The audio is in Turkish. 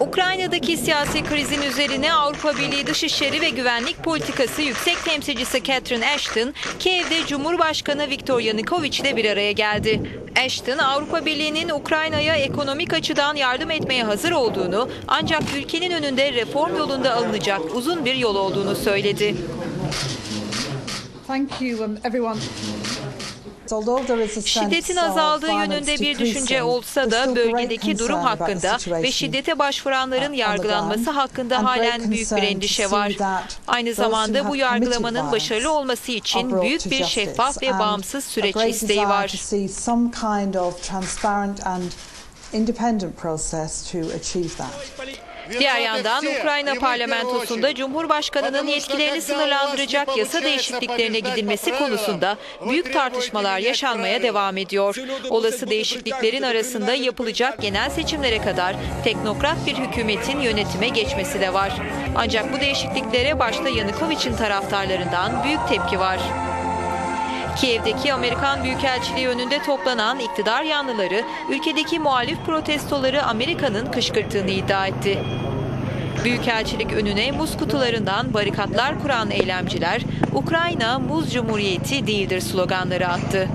Ukrayna'daki siyasi krizin üzerine Avrupa Birliği Dışişleri ve Güvenlik Politikası Yüksek Temsilcisi Catherine Ashton, Kiev'de Cumhurbaşkanı Viktor Yanukovych ile bir araya geldi. Ashton, Avrupa Birliği'nin Ukrayna'ya ekonomik açıdan yardım etmeye hazır olduğunu, ancak ülkenin önünde reform yolunda alınacak uzun bir yol olduğunu söyledi. Şiddetin azaldığı yönünde bir düşünce olsa da bölgedeki durum hakkında ve şiddete başvuranların yargılanması hakkında halen büyük bir endişe var. Aynı zamanda bu yargılamanın başarılı olması için büyük bir şeffaf ve bağımsız süreç isteği var. independent process to achieve that. Diğer yandan Ukrayna parlamentosunda Cumhurbaşkanı'nın yetkilerini sınırlandıracak yasa değişikliklerine gidilmesi konusunda büyük tartışmalar yaşanmaya devam ediyor. Olası değişikliklerin arasında yapılacak genel seçimlere kadar teknokrat bir hükümetin yönetime geçmesi de var. Ancak bu değişikliklere başta Yanukovych'in taraftarlarından büyük tepki var. Kiev'deki Amerikan Büyükelçiliği önünde toplanan iktidar yanlıları ülkedeki muhalif protestoları Amerika'nın kışkırttığını iddia etti. Büyükelçilik önüne muz kutularından barikatlar kuran eylemciler Ukrayna Muz Cumhuriyeti değildir sloganları attı.